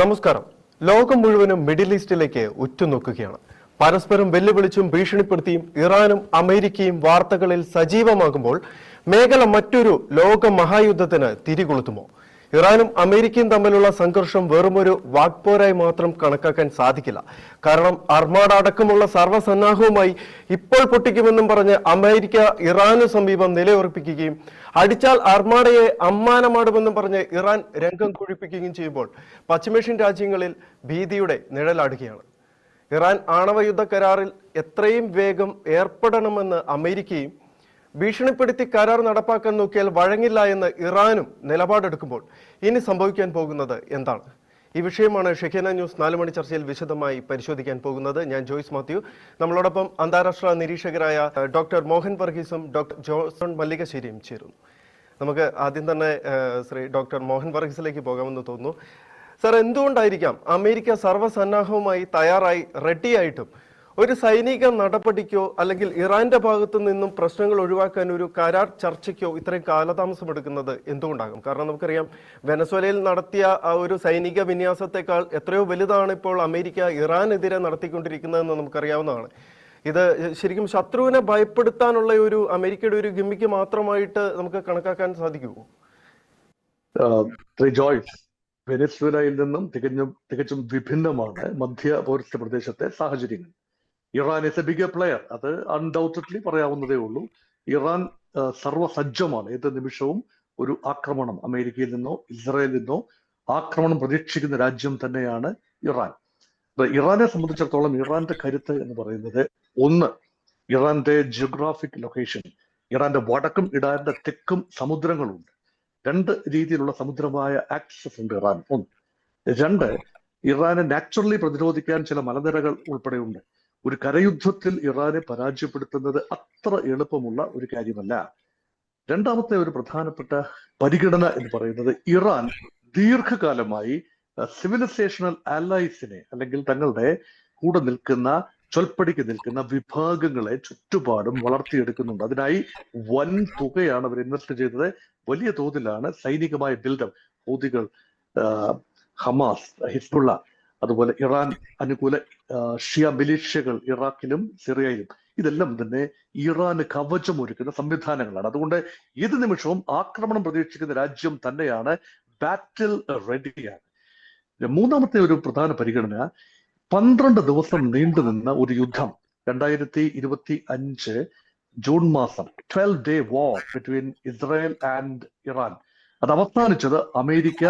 നമസ്കാരം. ലോകം മുഴുവനും മിഡിൽ ഈസ്റ്റിലേക്ക് ഉറ്റുനോക്കുകയാണ്. പരസ്പരം വെല്ലുവിളിച്ചും ഭീഷണിപ്പെടുത്തിയും ഇറാനും അമേരിക്കയും വാർത്തകളിൽ സജീവമാകുമ്പോൾ മേഖല മറ്റൊരു ലോക മഹായുദ്ധത്തിന് തിരികൊളുത്തുമോ? ഇറാനും അമേരിക്കയും തമ്മിലുള്ള സംഘർഷം വെറുമൊരു വാക്പോരായി മാത്രം കണക്കാക്കാൻ സാധിക്കില്ല. കാരണം അർമാഡ് അടക്കമുള്ള സർവസന്നാഹവുമായി ഇപ്പോൾ പൊട്ടിക്കുമെന്നും പറഞ്ഞ് അമേരിക്ക ഇറാനു സമീപം നിലയുറപ്പിക്കുകയും അടിച്ചാൽ അർമാഡയെ അമ്മാനമാടുമെന്നും പറഞ്ഞ് ഇറാൻ രംഗം കുഴിപ്പിക്കുകയും ചെയ്യുമ്പോൾ പശ്ചിമേഷ്യൻ രാജ്യങ്ങളിൽ ഭീതിയുടെ നിഴലാടുകയാണ്. ഇറാൻ ആണവയുദ്ധ കരാറിൽ എത്രയും വേഗം ഏർപ്പെടണമെന്ന് അമേരിക്കയും ഭീഷണിപ്പെടുത്തി കരാർ നടപ്പാക്കാൻ നോക്കിയാൽ വഴങ്ങില്ല എന്ന് ഇറാനും നിലപാടെടുക്കുമ്പോൾ ഇനി സംഭവിക്കാൻ പോകുന്നത് എന്താണ്? ഈ വിഷയമാണ് ഷെഖേന ന്യൂസ് നാല് മണി ചർച്ചയിൽ വിശദമായി പരിശോധിക്കാൻ പോകുന്നത്. ഞാൻ ജോയ്സ് മാത്യു. നമ്മളോടൊപ്പം അന്താരാഷ്ട്ര നിരീക്ഷകരായ ഡോക്ടർ മോഹൻ വർഗീസും ഡോക്ടർ ജോസൺ മല്ലികശ്ശേരിയും ചേരുന്നു. നമുക്ക് ആദ്യം തന്നെ ശ്രീ ഡോക്ടർ മോഹൻ വർഗീസിലേക്ക് പോകാമെന്ന് തോന്നുന്നു. സർ എന്തുകൊണ്ടായിരിക്കാം അമേരിക്ക സർവസന്നാഹവുമായി തയ്യാറായി റെഡിയായിട്ടും ഒരു സൈനിക നടപടിക്കോ അല്ലെങ്കിൽ ഇറാന്റെ ഭാഗത്തു നിന്നും പ്രശ്നങ്ങൾ ഒഴിവാക്കാൻ ഒരു കരാർ ചർച്ചയ്ക്കോ ഇത്രയും കാലതാമസം എടുക്കുന്നത് എന്തുകൊണ്ടാകും? കാരണം നമുക്കറിയാം വെനസ്വലയിൽ നടത്തിയ ആ ഒരു സൈനിക വിന്യാസത്തെക്കാൾ എത്രയോ വലുതാണ് ഇപ്പോൾ അമേരിക്ക ഇറാനെതിരെ നടത്തിക്കൊണ്ടിരിക്കുന്നതെന്ന് നമുക്കറിയാവുന്നതാണ്. ഇത് ശരിക്കും ശത്രുവിനെ ഭയപ്പെടുത്താനുള്ള ഒരു അമേരിക്കയുടെ ഒരു ഗിമ്മിക്ക് മാത്രമായിട്ട് നമുക്ക് കണക്കാക്കാൻ സാധിക്കുമോ? ജോയ്സ് വെനസ്വേലയിൽ നിന്നും തികഞ്ഞും തികച്ചും വിഭിന്നമാണ് മധ്യ പൗരസ്ത്യ പ്രദേശത്തെ സാഹചര്യങ്ങൾ. Iran is a big player അത് അൺഡൗട്ടഡ്ലി പറയാവുന്നതേ ഉള്ളൂ. ഇറാൻ സർവസജ്ജമാണ് ഏത് നിമിഷവും ഒരു ആക്രമണം അമേരിക്കയിൽ നിന്നോ ഇസ്രായേലിൽ നിന്നോ ആക്രമണം പ്രതീക്ഷിക്കുന്ന രാജ്യം തന്നെയാണ് ഇറാൻ. ഇറാനെ സംബന്ധിച്ചിടത്തോളം ഇറാന്റെ കരുത്ത് എന്ന് പറയുന്നത് ഒന്ന് ഇറാന്റെ ജിയോഗ്രാഫിക് ലൊക്കേഷൻ ഇറാന്റെ വടക്കും ഇറാന്റെ തെക്കും സമുദ്രങ്ങളുണ്ട്. രണ്ട് രീതിയിലുള്ള സമുദ്രമായ ആക്സസ് ഉണ്ട് ഇറാൻ. ഒന്ന് രണ്ട് ഇറാനെ നാച്ചുറലി പ്രതിരോധിക്കാൻ ചില മലനിരകൾ ഉൾപ്പെടെയുണ്ട്. ഒരു കരയുദ്ധത്തിൽ ഇറാനെ പരാജയപ്പെടുത്തുന്നത് അത്ര എളുപ്പമുള്ള ഒരു കാര്യമല്ല. രണ്ടാമത്തെ ഒരു പ്രധാനപ്പെട്ട പരിഗണന എന്ന് പറയുന്നത് ഇറാൻ ദീർഘകാലമായി സിവിലൈസേഷണൽ അലൈസിനെ അല്ലെങ്കിൽ തങ്ങളുടെ കൂടെ നിൽക്കുന്ന ചൊൽപ്പടിക്ക് നിൽക്കുന്ന വിഭാഗങ്ങളെ ചുറ്റുപാടും വളർത്തിയെടുക്കുന്നുണ്ട്. അതിനായി വൻ തുകയാണ് അവർ ഇൻവെസ്റ്റ് ചെയ്തത്. വലിയ തോതിലാണ് സൈനികമായ ബിൽഡപ്പ് ഹൂതികൾ ഹമാസ് ഹിസ്ബുള്ള അതുപോലെ ഇറാൻ അനുകൂല ഷിയ മിലീഷ്യകൾ ഇറാഖിലും സിറിയയിലും. ഇതെല്ലാം തന്നെ ഇറാന് കവചമൊരുക്കുന്ന സംവിധാനങ്ങളാണ്. അതുകൊണ്ട് ഏത് നിമിഷവും ആക്രമണം പ്രതീക്ഷിക്കുന്ന രാജ്യം തന്നെയാണ് ബാറ്റിൽ റെഡിയാണ്. മൂന്നാമത്തെ ഒരു പ്രധാന പരിഗണന പന്ത്രണ്ട് ദിവസം നീണ്ടു നിന്ന ഒരു യുദ്ധം രണ്ടായിരത്തി ഇരുപത്തി അഞ്ച് ജൂൺ മാസം twelve day war between Israel and Iran. അത് അവസാനിച്ചത് അമേരിക്ക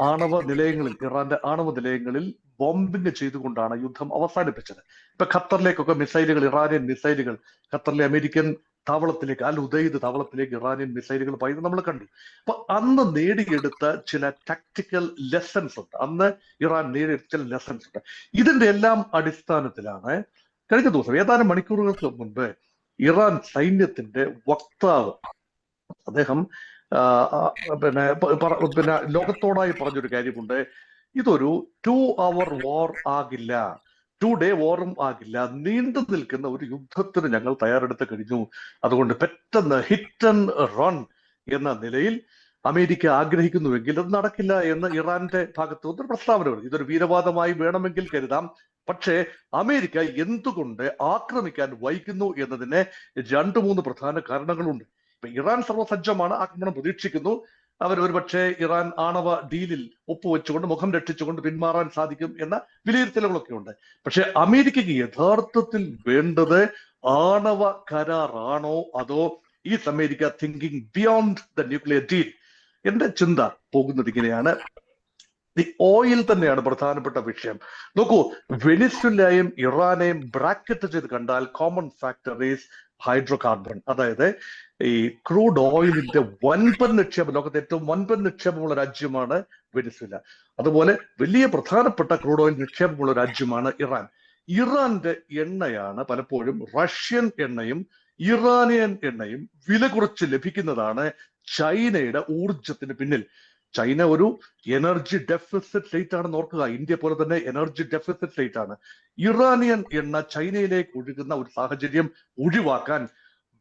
ആണവ നിലയങ്ങളിൽ ഇറാന്റെ ആണവ നിലയങ്ങളിൽ ബോംബിംഗ് ചെയ്തുകൊണ്ടാണ് യുദ്ധം അവസാനിപ്പിച്ചത്. ഇപ്പൊ ഖത്തറിലേക്കൊക്കെ മിസൈലുകൾ ഇറാനിയൻ മിസൈലുകൾ ഖത്തറിലെ അമേരിക്കൻ താവളത്തിലേക്ക് അൽ ഉദയ്ദ് താവളത്തിലേക്ക് ഇറാനിയൻ മിസൈലുകൾ പറയുന്നത് നമ്മൾ കണ്ടു. അപ്പൊ അന്ന് നേടിയെടുത്ത ചില ടാക്ടിക്കൽ ലെസൺസ് ഉണ്ട്. അന്ന് ഇറാൻ നേടിയെടുത്ത ലെസൺസ് ഉണ്ട്. ഇതിന്റെ എല്ലാം അടിസ്ഥാനത്തിലാണ് കഴിഞ്ഞ ദിവസം ഏതാനും മണിക്കൂറുകൾക്ക് മുൻപ് ഇറാൻ സൈന്യത്തിന്റെ വക്താവ് അദ്ദേഹം പിന്നെ പിന്നെ ലോകത്തോടായി പറഞ്ഞൊരു കാര്യമുണ്ട്. ഇതൊരു ടു അവർ വാർ ആകില്ല. ടു ഡേ വാറും ആകില്ല. നീണ്ടു നിൽക്കുന്ന ഒരു യുദ്ധത്തിന് ഞങ്ങൾ തയ്യാറെടുത്ത് കഴിഞ്ഞു. അതുകൊണ്ട് പെട്ടെന്ന് ഹിറ്റ് ആൻഡ് റൺ എന്ന നിലയിൽ അമേരിക്ക ആഗ്രഹിക്കുന്നുവെങ്കിൽ അത് നടക്കില്ല എന്ന് ഇറാന്റെ ഭാഗത്ത് നിന്നൊരു പ്രസ്താവന വരും ഇതൊരു വീരവാദമായി വേണമെങ്കിൽ കരുതാം. പക്ഷേ അമേരിക്ക എന്തുകൊണ്ട് ആക്രമിക്കാൻ വൈകുന്നു എന്നതിന് രണ്ടു മൂന്ന് പ്രധാന കാരണങ്ങളുണ്ട്. ഇറാൻ സർവസജ്ജമാണ്. ആക്രമണം പ്രതീക്ഷിക്കുന്നു. അവർ ഒരുപക്ഷെ ഇറാൻ ആണവ ഡീലിൽ ഒപ്പുവെച്ചുകൊണ്ട് മുഖം രക്ഷിച്ചുകൊണ്ട് പിന്മാറാൻ സാധിക്കും എന്ന വിലയിരുത്തലുകളൊക്കെ ഉണ്ട്. പക്ഷെ അമേരിക്കയ്ക്ക് യഥാർത്ഥത്തിൽ വേണ്ടത് ആണവ കരാറാണോ അതോ ഈ America thinking beyond the nuclear deal എന്റെ ചിന്ത പോകുന്നത് ഇങ്ങനെയാണ്. ദി ഓയിൽ തന്നെയാണ് പ്രധാനപ്പെട്ട വിഷയം. നോക്കൂ വെനിസ്വലയും ഇറാനെയും ബ്രാക്കറ്റ് ചെയ്ത് കണ്ടാൽ common factor is hydrocarbon അതായത് ഈ ക്രൂഡ് ഓയിലിന്റെ വൻപൻ നിക്ഷേപം ലോകത്തെ ഏറ്റവും വൻപൻ നിക്ഷേപമുള്ള രാജ്യമാണ് വെനിസ്വല. അതുപോലെ വലിയ പ്രധാനപ്പെട്ട ക്രൂഡ് ഓയിൽ നിക്ഷേപമുള്ള രാജ്യമാണ് ഇറാൻ. ഇറാന്റെ എണ്ണയാണ് പലപ്പോഴും റഷ്യൻ എണ്ണയും ഇറാനിയൻ എണ്ണയും വില കുറച്ച് ലഭിക്കുന്നതാണ് ചൈനയുടെ ഊർജത്തിന് പിന്നിൽ. ചൈന ഒരു എനർജി ഡെഫിസിറ്റ് സ്റ്റേറ്റ് ആണെന്ന് ഓർക്കുക. ഇന്ത്യ പോലെ തന്നെ എനർജി ഡെഫിസിറ്റ് സ്റ്റേറ്റ് ആണ്. ഇറാനിയൻ എണ്ണ ചൈനയിലേക്ക് ഒഴുകുന്ന ഒരു സാഹചര്യം ഒഴിവാക്കാൻ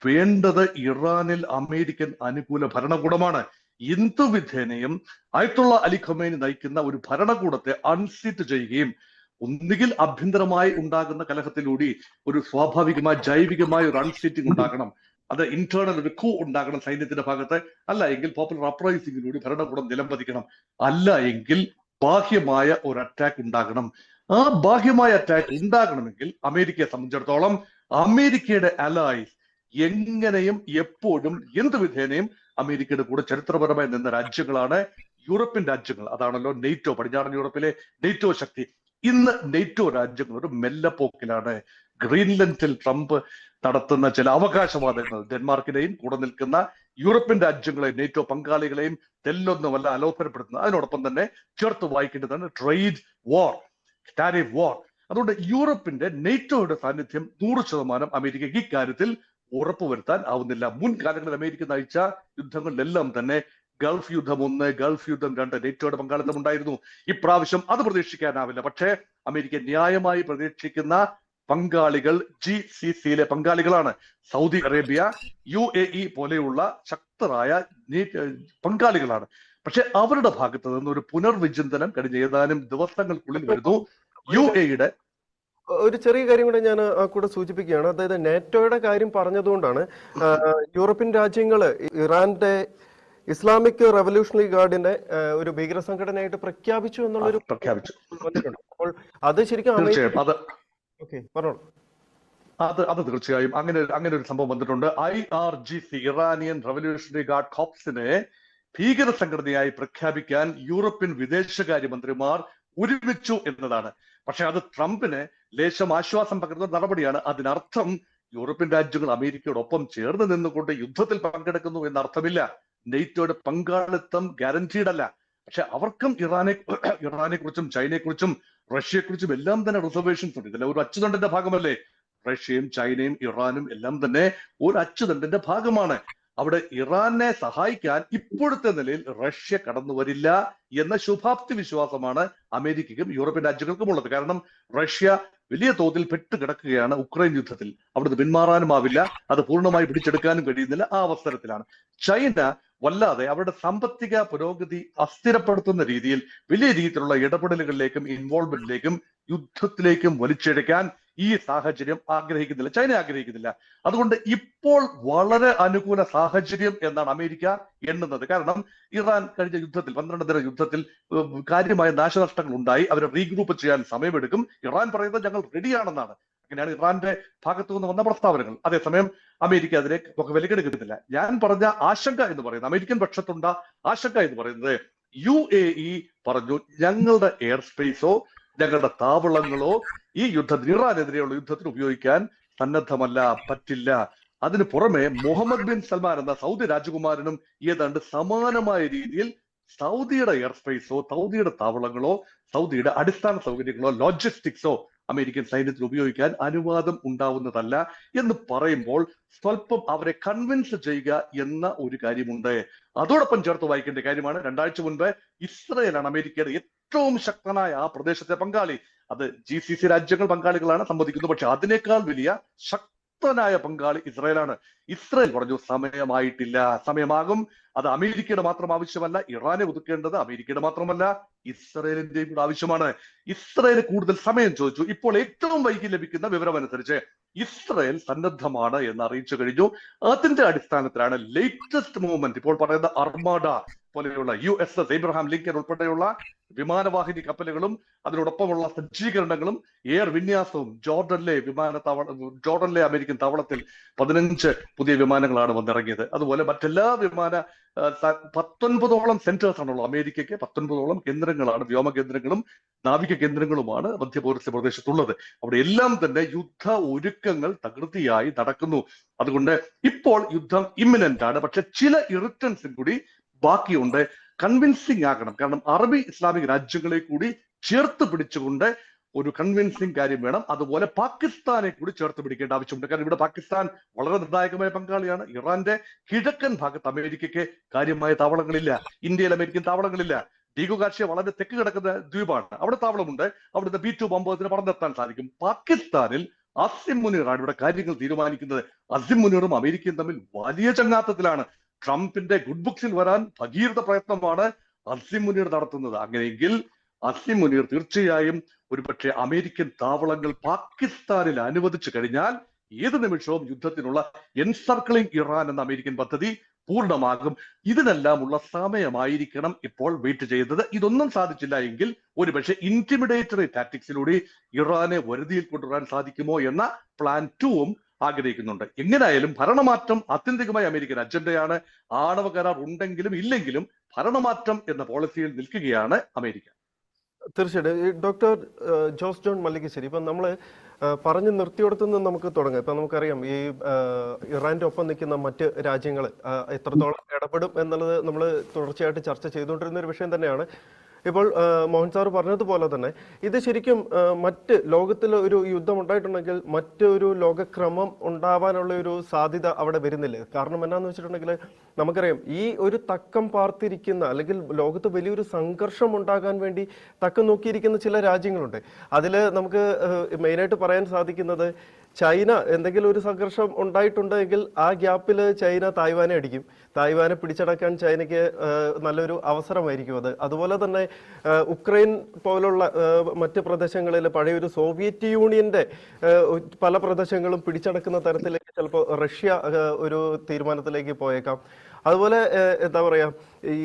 വേണ്ടത് ഇറാനിൽ അമേരിക്കൻ അനുകൂല ഭരണകൂടമാണ്. എന്തുവിധേനയും അയത്തുള്ള അലി നയിക്കുന്ന ഒരു ഭരണകൂടത്തെ അൺസീറ്റ് ചെയ്യുകയും ഒന്നുകിൽ അഭ്യന്തരമായി ഉണ്ടാകുന്ന കലഹത്തിലൂടെ ഒരു സ്വാഭാവികമായ ജൈവികമായ ഒരു അൺസീറ്റിംഗ് ഉണ്ടാകണം. അത് ഇന്റേണൽ ഒരു കൂ ഉണ്ടാകണം സൈന്യത്തിന്റെ ഭാഗത്ത്. അല്ല എങ്കിൽ പോപ്പുലർ അപ്രൈസിംഗിലൂടെ ഭരണകൂടം നിലംപതിക്കണം അല്ല എങ്കിൽ ബാഹ്യമായ ഒരു അറ്റാക്ക് ഉണ്ടാകണം. ആ ബാഹ്യമായ അറ്റാക്ക് ഉണ്ടാകണമെങ്കിൽ അമേരിക്കയെ സംബന്ധിച്ചിടത്തോളം അമേരിക്കയുടെ അലൈസ് എങ്ങനെയും എപ്പോഴും എന്ത് വിധേനയും അമേരിക്കയുടെ കൂടെ ചരിത്രപരമായി നിന്ന രാജ്യങ്ങളാണ്. യൂറോപ്യൻ രാജ്യങ്ങൾ അതാണല്ലോ നെയ്റ്റോ പടിഞ്ഞാറൻ യൂറോപ്പിലെ നെയ്റ്റോ ശക്തി. ഇന്ന് നെയ്റ്റോ രാജ്യങ്ങൾ ഒരു മെല്ലപ്പോക്കിലാണ്. ഗ്രീൻലൻഡിൽ ട്രംപ് നടത്തുന്ന ചില അവകാശവാദങ്ങൾ. ഡെൻമാർക്കിനെയും കൂടെ നിൽക്കുന്ന യൂറോപ്യൻ രാജ്യങ്ങളെയും നേറ്റോ പങ്കാളികളെയും തെല്ലൊന്നുമല്ല അലോപരപ്പെടുത്തുന്നത് അതിനോടൊപ്പം തന്നെ ചേർത്ത് വായിക്കേണ്ടതാണ് ട്രേഡ് വാർ ടാരിഫ് വാർ അതുകൊണ്ട് യൂറോപ്പിന്റെ നെയ്റ്റോയുടെ സാന്നിധ്യം നൂറ് ശതമാനം അമേരിക്കയ്ക്ക് ഇക്കാര്യത്തിൽ ഉറപ്പുവരുത്താൻ ആവുന്നില്ല. മുൻകാലങ്ങളിൽ അമേരിക്ക നയിച്ച യുദ്ധങ്ങളിലെല്ലാം തന്നെ ഗൾഫ് യുദ്ധം ഒന്ന് ഗൾഫ് യുദ്ധം രണ്ട് നെയ്റ്റോയുടെ പങ്കാളിത്തം ഉണ്ടായിരുന്നു. ഇപ്രാവശ്യം അത് പ്രതീക്ഷിക്കാനാവില്ല. പക്ഷേ അമേരിക്ക ന്യായമായി പ്രതീക്ഷിക്കുന്ന പങ്കാളികൾ ജി സി സിയിലെ പങ്കാളികളാണ്. Saudi Arabia U A E പോലെയുള്ള ശക്തരായ പങ്കാളികളാണ്. പക്ഷെ അവരുടെ ഭാഗത്ത് നിന്ന് ഒരു പുനർവിചിന്തനം കഴിഞ്ഞ ഏതാനും ദിവസങ്ങൾക്കുള്ളിൽ വരുന്നു. യു എയുടെ ഒരു ചെറിയ കാര്യം കൂടെ ഞാൻ ആ കൂടെ സൂചിപ്പിക്കുകയാണ്. അതായത് നാറ്റോയുടെ കാര്യം പറഞ്ഞതുകൊണ്ടാണ് യൂറോപ്യൻ രാജ്യങ്ങൾ ഇറാന്റെ ഇസ്ലാമിക് റവല്യൂഷണറി ഗാർഡിന്റെ ഒരു ഭീകര സംഘടനയായിട്ട് പ്രഖ്യാപിച്ചു എന്നുള്ള ഒരു പ്രഖ്യാപിച്ചു. അപ്പോൾ അത് ശരിക്കും അത് അത് തീർച്ചയായും അങ്ങനെ അങ്ങനെ ഒരു സംഭവം വന്നിട്ടുണ്ട്. I R G C Iranian revolutionary guard കോപ്സിനെ ഭീകര സംഘടനയായി പ്രഖ്യാപിക്കാൻ യൂറോപ്യൻ വിദേശകാര്യമന്ത്രിമാർ ഒരുമിച്ചു എന്നതാണ്. പക്ഷെ അത് ട്രംപിന് ലേശം ആശ്വാസം പകരുന്ന നടപടിയാണ്. അതിനർത്ഥം യൂറോപ്യൻ രാജ്യങ്ങൾ അമേരിക്കയോടൊപ്പം ചേർന്ന് നിന്നുകൊണ്ട് യുദ്ധത്തിൽ പങ്കെടുക്കുന്നു എന്ന അർത്ഥമില്ല നെയ്റ്റോയുടെ പങ്കാളിത്തം ഗ്യാരണ്ടീഡ് അല്ല. പക്ഷെ അവർക്കും ഇറാനെ ഇറാനെ കുറിച്ചും ചൈനയെ കുറിച്ചും റഷ്യയെ കുറിച്ചും എല്ലാം തന്നെ റിസർവേഷൻസ് ഉണ്ട്. ഇതിലെ ഒരു അച്ചുതണ്ടിന്റെ ഭാഗമല്ലേ? റഷ്യയും ചൈനയും ഇറാനും എല്ലാം തന്നെ ഒരു അച്ചുതണ്ടിന്റെ ഭാഗമാണ്. അവിടെ ഇറാനെ സഹായിക്കാൻ ഇപ്പോഴത്തെ നിലയിൽ റഷ്യ കടന്നു വരില്ല എന്ന ശുഭാപ്തി വിശ്വാസമാണ് അമേരിക്കയ്ക്കും യൂറോപ്യൻ രാജ്യങ്ങൾക്കും ഉള്ളത്. കാരണം റഷ്യ വലിയ തോതിൽ പെട്ടുകിടക്കുകയാണ് ഉക്രൈൻ യുദ്ധത്തിൽ. അവിടുന്ന് പിന്മാറാനും ആവില്ല അത് പൂർണമായി പിടിച്ചെടുക്കാനും കഴിയുന്നില്ല. ആ അവസരത്തിലാണ്. ചൈന വല്ലാതെ അവരുടെ സാമ്പത്തിക പുരോഗതി അസ്ഥിരപ്പെടുത്തുന്ന രീതിയിൽ വലിയ രീതിയിലുള്ള ഇടപെടലുകളിലേക്കും ഇൻവോൾവ്മെന്റിലേക്കും യുദ്ധത്തിലേക്കും വലിച്ചിഴക്കാൻ ഈ സാഹചര്യം ആഗ്രഹിക്കുന്നില്ല. ചൈന ആഗ്രഹിക്കുന്നില്ല. അതുകൊണ്ട് ഇപ്പോൾ വളരെ അനുകൂല സാഹചര്യം എന്നാണ് അമേരിക്ക എണ്ണുന്നത്. കാരണം ഇറാൻ കഴിഞ്ഞ യുദ്ധത്തിൽ പന്ത്രണ്ട് ദിന യുദ്ധത്തിൽ കാര്യമായ നാശനഷ്ടങ്ങൾ ഉണ്ടായി അവരെ റീഗ്രൂപ്പ് ചെയ്യാൻ സമയമെടുക്കും. ഇറാൻ പറയുന്നത് ഞങ്ങൾ റെഡിയാണെന്നാണ് അങ്ങനെയാണ് ഇറാന്റെ ഭാഗത്തു നിന്ന് വന്ന പ്രസ്താവനകൾ. അതേസമയം അമേരിക്ക അതിനെ വിലക്കെടുക്കുന്നില്ല ഞാൻ പറഞ്ഞ ആശങ്ക എന്ന് പറയുന്നത് അമേരിക്കൻ പക്ഷത്തുണ്ട ആശങ്ക എന്ന് പറയുന്നത് യു എ ഇ പറഞ്ഞു ഞങ്ങളുടെ എയർ സ്പേസോ ഞങ്ങളുടെ താവളങ്ങളോ ഈ യുദ്ധത്തിന് ഇറാനെതിരെയുള്ള യുദ്ധത്തിന് ഉപയോഗിക്കാൻ സന്നദ്ധമല്ല പറ്റില്ല. അതിനു പുറമെ മുഹമ്മദ് ബിൻ സൽമാൻ എന്ന സൗദി രാജകുമാരനും ഏതാണ്ട് സമാനമായ രീതിയിൽ സൗദിയുടെ എയർ സ്പേസോ സൗദിയുടെ താവളങ്ങളോ സൗദിയുടെ അടിസ്ഥാന സൗകര്യങ്ങളോ ലോജിസ്റ്റിക്സോ അമേരിക്കൻ സൈന്യത്തിൽ ഉപയോഗിക്കാൻ അനുവാദം ഉണ്ടാവുന്നതല്ല എന്ന് പറയുമ്പോൾ സ്വല്പം അവരെ കൺവിൻസ് ചെയ്യുക എന്ന ഒരു കാര്യമുണ്ട്. അതോടൊപ്പം ചേർത്ത് വായിക്കേണ്ട കാര്യമാണ്. രണ്ടാഴ്ച മുൻപ് ഇസ്രയേലാണ് അമേരിക്കയുടെ ഏറ്റവും ശക്തനായ ആ പ്രദേശത്തെ പങ്കാളി. അത് ജി സി സി രാജ്യങ്ങൾ പങ്കാളികളാണ് സംബന്ധിക്കുന്നത് പക്ഷെ അതിനേക്കാൾ വലിയ ശക്തനായ പങ്കാളി ഇസ്രയേലാണ്. ഇസ്രയേൽ പറഞ്ഞു സമയമായിട്ടില്ല. സമയമാകും. അത് അമേരിക്കയുടെ മാത്രം ആവശ്യമല്ല ഇറാനെ ഒതുക്കേണ്ടത് അമേരിക്കയുടെ മാത്രമല്ല ഇസ്രയേലിന്റെയും കൂടെ ആവശ്യമാണ്. ഇസ്രയേൽ കൂടുതൽ സമയം ചോദിച്ചു. ഇപ്പോൾ ഏറ്റവും വൈകി ലഭിക്കുന്ന വിവരം അനുസരിച്ച് ഇസ്രയേൽ സന്നദ്ധമാണ് എന്ന് അറിയിച്ചു കഴിഞ്ഞു. അതിന്റെ അടിസ്ഥാനത്തിലാണ് ലേറ്റസ്റ്റ് മൂവ്മെന്റ് ഇപ്പോൾ പറയുന്ന അർമാഡ പോലെയുള്ള U S S Abraham Lincoln ഉൾപ്പെടെയുള്ള വിമാനവാഹിനി കപ്പലുകളും അതിനോടൊപ്പമുള്ള സജ്ജീകരണങ്ങളും എയർ വിന്യാസവും ജോർഡനിലെ വിമാനത്താവള ജോർഡനിലെ അമേരിക്കൻ താവളത്തിൽ പതിനഞ്ച് പുതിയ വിമാനങ്ങളാണ് വന്നിറങ്ങിയത്. അതുപോലെ മറ്റെല്ലാ വിമാന പത്തൊൻപതോളം സെന്റേഴ്സ് ആണുള്ളത്. അമേരിക്കയ്ക്ക് പത്തൊൻപതോളം കേന്ദ്രങ്ങളാണ് വ്യോമ കേന്ദ്രങ്ങളും നാവിക കേന്ദ്രങ്ങളുമാണ് മധ്യപൗരസ്ത്യ പ്രദേശത്തുള്ളത്. അവിടെ എല്ലാം തന്നെ യുദ്ധ ഒരുക്കങ്ങൾ തകൃതിയായി നടക്കുന്നു. അതുകൊണ്ട് ഇപ്പോൾ യുദ്ധം ഇമ്മിനന്റ് ആണ്. പക്ഷെ ചില ഇറിറ്റൻസും കൂടി ബാക്കിയുണ്ട്. കൺവിൻസിങ് ആകണം. കാരണം അറബി ഇസ്ലാമിക് രാജ്യങ്ങളെ കൂടി ചേർത്ത് പിടിച്ചുകൊണ്ട് ഒരു കൺവിൻസിങ് കാര്യം വേണം. അതുപോലെ പാകിസ്ഥാനെ കൂടി ചേർത്ത് പിടിക്കേണ്ട ആവശ്യമുണ്ട്. കാരണം ഇവിടെ പാകിസ്ഥാൻ വളരെ നിർണായകമായ പങ്കാളിയാണ്. ഇറാന്റെ കിഴക്കൻ ഭാഗത്ത് അമേരിക്കയ്ക്ക് കാര്യമായ താവളങ്ങളില്ല. ഇന്ത്യയിൽ അമേരിക്കൻ താവളങ്ങളില്ല. ദീകുകാർഷ്യ വളരെ തെക്ക് കിടക്കുന്ന ദ്വീപാണ്. അവിടെ താവളമുണ്ട്. അവിടുത്തെ ബി ടു ബോംബത്തിന് പറന്നെത്താൻ സാധിക്കും. പാകിസ്ഥാനിൽ അസിം മുനീറാണ് ഇവിടെ കാര്യങ്ങൾ തീരുമാനിക്കുന്നത്. അസിം മുനീറും അമേരിക്കയും തമ്മിൽ വലിയ ചങ്ങാത്തത്തിലാണ്. ട്രംപിന്റെ ഗുഡ് ബുക്സിൽ വരാൻ ഭഗീരഥ പ്രയത്നമാണ് അസിം മുനീർ നടത്തുന്നത്. അങ്ങനെയെങ്കിൽ അസിം മുനീർ തീർച്ചയായും ഒരുപക്ഷെ അമേരിക്കൻ താവളങ്ങൾ പാകിസ്ഥാനിൽ അനുവദിച്ചു കഴിഞ്ഞാൽ ഏത് നിമിഷവും യുദ്ധത്തിനുള്ള എൻസർക്കിളിംഗ് ഇറാൻ എന്ന അമേരിക്കൻ പദ്ധതി പൂർണമാകും. ഇതിനെല്ലാമുള്ള സമയമായിരിക്കണം ഇപ്പോൾ വെയിറ്റ് ചെയ്യുന്നത് ഇതൊന്നും സാധിച്ചില്ല എങ്കിൽ ഒരുപക്ഷെ ഇന്റിമിഡേറ്ററി ടാറ്റിക്സിലൂടെ ഇറാനെ വരുതിയിൽ കൊണ്ടുവരാൻ സാധിക്കുമോ എന്ന പ്ലാൻ ടുവും ആഗ്രഹിക്കുന്നുണ്ട്. എങ്ങനെയായാലും ഭരണമാറ്റം ആത്യന്തികമായി അമേരിക്കൻ അജണ്ടയാണ്. ആണവ കരാർ ഉണ്ടെങ്കിലും ഇല്ലെങ്കിലും ഭരണമാറ്റം എന്ന പോളിസിയിൽ നിൽക്കുകയാണ് അമേരിക്ക. തീർച്ചയായിട്ടും. ഡോക്ടർ ജോസ് ജോൺ മല്ലികശ്ശേരി ഇപ്പം നമ്മൾ പറഞ്ഞു നിർത്തിയിടത്തു നിന്ന് നമുക്ക് തുടങ്ങാം. ഇപ്പം നമുക്കറിയാം ഈ ഇറാന്റെ ഒപ്പം നിൽക്കുന്ന മറ്റ് രാജ്യങ്ങൾ എത്രത്തോളം ഇടപെടും എന്നുള്ളത് നമ്മൾ തുടർച്ചയായിട്ട് ചർച്ച ചെയ്തുകൊണ്ടിരുന്ന ഒരു വിഷയം തന്നെയാണ്. ഇപ്പോൾ മോഹൻ സാർ പറഞ്ഞതുപോലെ തന്നെ ഇത് ശരിക്കും മറ്റ് ലോകത്തിൽ ഒരു യുദ്ധം ഉണ്ടായിട്ടുണ്ടെങ്കിൽ മറ്റൊരു ലോകക്രമം ഉണ്ടാവാനുള്ള ഒരു സാധ്യത അവിടെ വരുന്നില്ല? കാരണം എന്നാന്ന് വെച്ചിട്ടുണ്ടെങ്കിൽ നമുക്കറിയാം ഈ ഒരു തക്കം പാർത്തിരിക്കുന്ന അല്ലെങ്കിൽ ലോകത്ത് വലിയൊരു സംഘർഷം ഉണ്ടാകാൻ വേണ്ടി തക്കം നോക്കിയിരിക്കുന്ന ചില രാജ്യങ്ങളുണ്ട്. അതിൽ നമുക്ക് മെയിനായിട്ട് പറയാൻ സാധിക്കുന്നത് ചൈന എന്തെങ്കിലും ഒരു സംഘർഷം ഉണ്ടായിട്ടുണ്ടെങ്കിൽ ആ ഗ്യാപ്പിൽ ചൈന തായ്വാനെ അടിക്കും. തായ്വാനെ പിടിച്ചടക്കാൻ ചൈനയ്ക്ക് നല്ലൊരു അവസരമായിരിക്കും അത്. അതുപോലെ തന്നെ ഉക്രൈൻ പോലുള്ള മറ്റ് പ്രദേശങ്ങളിൽ പഴയൊരു സോവിയറ്റ് യൂണിയന്റെ പല പ്രദേശങ്ങളും പിടിച്ചടക്കുന്ന തരത്തിലേക്ക് ചിലപ്പോൾ റഷ്യ ഒരു തീരുമാനത്തിലേക്ക് പോയേക്കാം. അതുപോലെ എന്താ പറയുക ഈ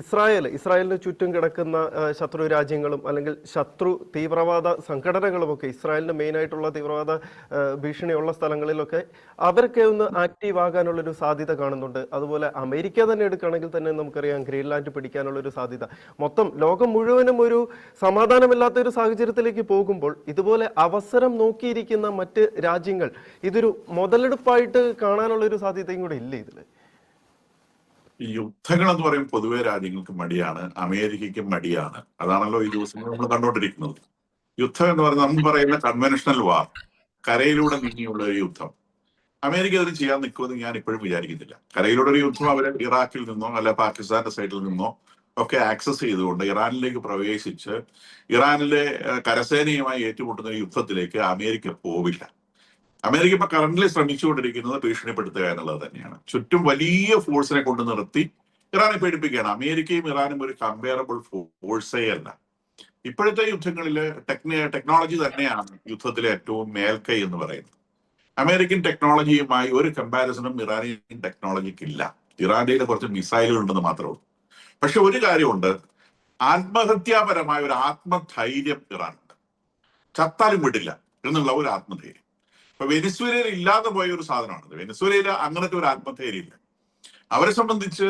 ഇസ്രായേൽ ഇസ്രായേലിന് ചുറ്റും കിടക്കുന്ന ശത്രു രാജ്യങ്ങളും അല്ലെങ്കിൽ ശത്രു തീവ്രവാദ സംഘടനകളുമൊക്കെ ഇസ്രായേലിന് മെയിൻ ആയിട്ടുള്ള തീവ്രവാദ ഭീഷണിയുള്ള സ്ഥലങ്ങളിലൊക്കെ അവരൊക്കെ ഒന്ന് ആക്റ്റീവ് ആകാനുള്ളൊരു സാധ്യത കാണുന്നുണ്ട്. അതുപോലെ അമേരിക്ക തന്നെ എടുക്കുകയാണെങ്കിൽ തന്നെ നമുക്കറിയാം ഗ്രീൻലാൻഡ് പിടിക്കാനുള്ളൊരു സാധ്യത. മൊത്തം ലോകം മുഴുവനും ഒരു സമാധാനമില്ലാത്ത ഒരു സാഹചര്യത്തിലേക്ക് പോകുമ്പോൾ ഇതുപോലെ അവസരം നോക്കിയിരിക്കുന്ന മറ്റ് രാജ്യങ്ങൾ ഇതൊരു മുതലെടുപ്പായിട്ട് കാണാനുള്ള ഒരു സാധ്യതയും കൂടെ ഇല്ലേ ഇതിൽ? ഈ യുദ്ധങ്ങൾ എന്ന് പറയും പൊതുവെ രാജ്യങ്ങൾക്ക് മടിയാണ്. അമേരിക്കയ്ക്ക് മടിയാണ്. അതാണല്ലോ ഈ ദിവസങ്ങൾ നമ്മൾ കണ്ടുകൊണ്ടിരിക്കുന്നത്. യുദ്ധം എന്ന് പറയുന്നത് നമ്മൾ പറയുന്ന കൺവെൻഷണൽ വാർ കരയിലൂടെ നീങ്ങിയുള്ള ഒരു യുദ്ധം. അമേരിക്ക അതിന് ചെയ്യാൻ നിൽക്കുമെന്ന് ഞാൻ ഇപ്പോഴും വിചാരിക്കുന്നില്ല. കരയിലൂടെ ഒരു യുദ്ധം അവർ ഇറാഖിൽ നിന്നോ അല്ല പാകിസ്ഥാന്റെ സൈഡിൽ നിന്നോ ഒക്കെ ആക്സസ് ചെയ്തുകൊണ്ട് ഇറാനിലേക്ക് പ്രവേശിച്ച് ഇറാനിലെ കരസേനയുമായി ഏറ്റുമുട്ടുന്ന യുദ്ധത്തിലേക്ക് അമേരിക്ക പോവില്ല. അമേരിക്ക ഇപ്പൊ കറന്റ്ലി ശ്രമിച്ചുകൊണ്ടിരിക്കുന്നത് ഭീഷണിപ്പെടുത്തുക എന്നുള്ളത് തന്നെയാണ്. ചുറ്റും വലിയ ഫോഴ്സിനെ കൊണ്ട് നിർത്തി ഇറാനെ പേടിപ്പിക്കുകയാണ്. അമേരിക്കയും ഇറാനും ഒരു കമ്പയറബിൾ ഫോഴ്സേ അല്ല. ഇപ്പോഴത്തെ യുദ്ധങ്ങളിൽ ടെക്നി ടെക്നോളജി തന്നെയാണ് യുദ്ധത്തിലെ ഏറ്റവും മേൽക്കൈ എന്ന് പറയുന്നത്. അമേരിക്കൻ ടെക്നോളജിയുമായി ഒരു കമ്പാരിസണും ഇറാനിയൻ ടെക്നോളജിക്ക് ഇല്ല. ഇറാന്റെ കുറച്ച് മിസൈലുകൾ ഉണ്ടെന്ന് മാത്രമേ ഉള്ളൂ. പക്ഷെ ഒരു കാര്യമുണ്ട്. ആത്മഹത്യാപരമായ ഒരു ആത്മധൈര്യം ഇറാനുണ്ട്. ചത്താലും വിടില്ല എന്നുള്ള ഒരു ആത്മധൈര്യം. ഇപ്പൊ വെനിസ്വേലയിൽ ഇല്ലാതെ പോയ ഒരു സാധനമാണ് വെനിസ്വേലയിൽ അങ്ങനത്തെ ഒരു ആത്മധൈര്യമില്ല അവരെ സംബന്ധിച്ച്